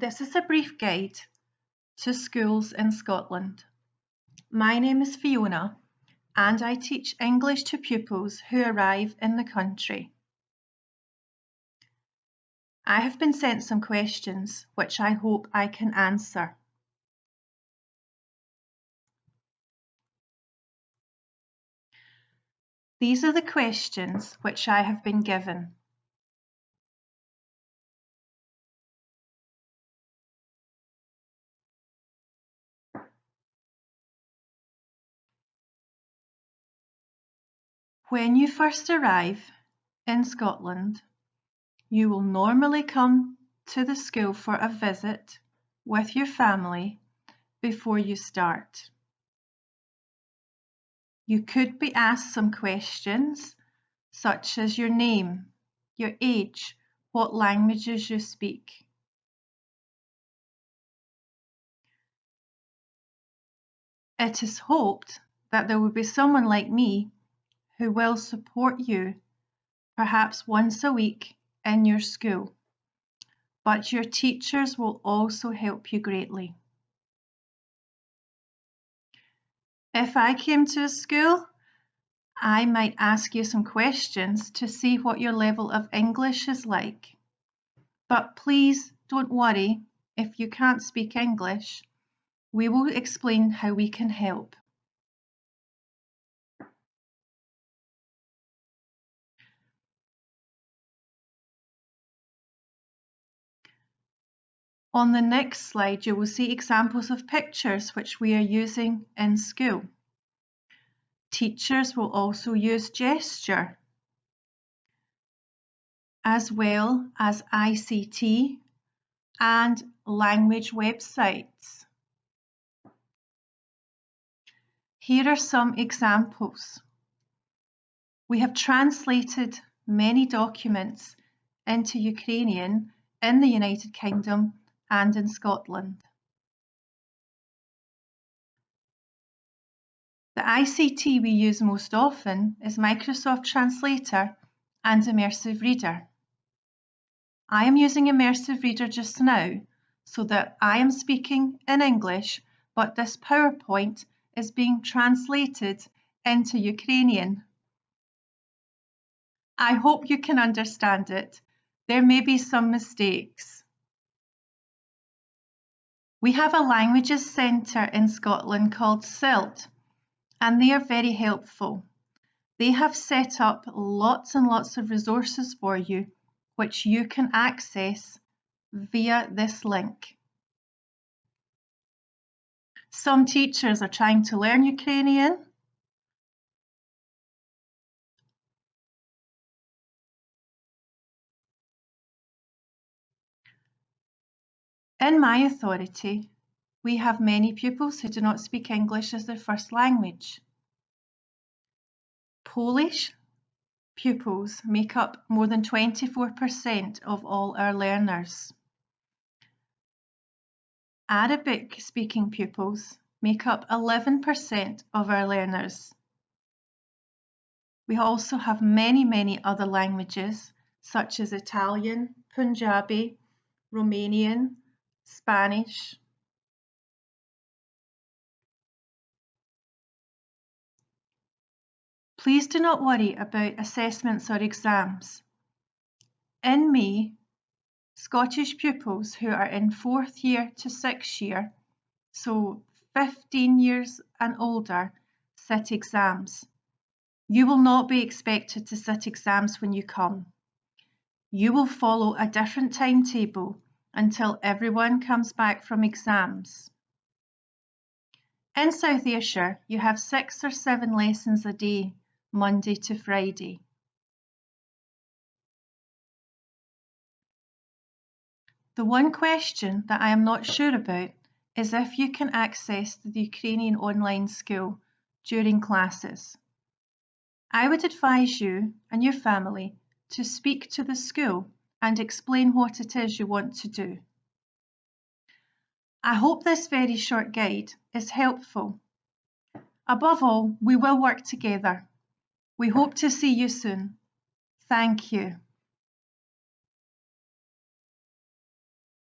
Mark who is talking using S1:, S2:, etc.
S1: This is a brief guide to schools in Scotland. My name is Fiona and I teach English to pupils who arrive in the country. I have been sent some questions which I hope I can answer. These are the questions which I have been given. When you first arrive in Scotland, you will normally come to the school for a visit with your family before you start. You could be asked some questions such as your name, your age, what languages you speak. It is hoped that there will be someone like me who will support you, perhaps once a week in your school, but your teachers will also help you greatly. If I came to a school, I might ask you some questions to see what your level of English is like. But please don't worry if you can't speak English. We will explain how we can help. On the next slide, you will see examples of pictures which we are using in school. Teachers will also use gesture as well as ICT and language websites. Here are some examples. We have translated many documents into Ukrainian in the United Kingdom and in Scotland. The ICT we use most often is Microsoft Translator and Immersive Reader. I am using Immersive Reader just now so that I am speaking in English, but this PowerPoint is being translated into Ukrainian. I hope you can understand it. There may be some mistakes. We have a languages centre in Scotland called CILT and they are very helpful. They have set up lots and lots of resources for you which you can access via this link. Some teachers are trying to learn Ukrainian In my authority, we have many pupils who do not speak English as their first language. Polish pupils make up more than 24% of all our learners. Arabic speaking pupils make up 11% of our learners. We also have many, many other languages such as Italian, Punjabi, Romanian, Spanish Please do not worry about assessments or exams. In May, Scottish pupils who are in fourth year to sixth year, so 15 years and older, sit exams. You will not be expected to sit exams when you come. You will follow a different timetable until everyone comes back from exams. In South Ayrshire, you have six or seven lessons a day, Monday to Friday. The one question that I am not sure about is if you can access the Ukrainian online school during classes. I would advise you and your family to speak to the school and explain what it is you want to do. I hope this very short guide is helpful. Above all, we will work together. We hope to see you soon. Thank you.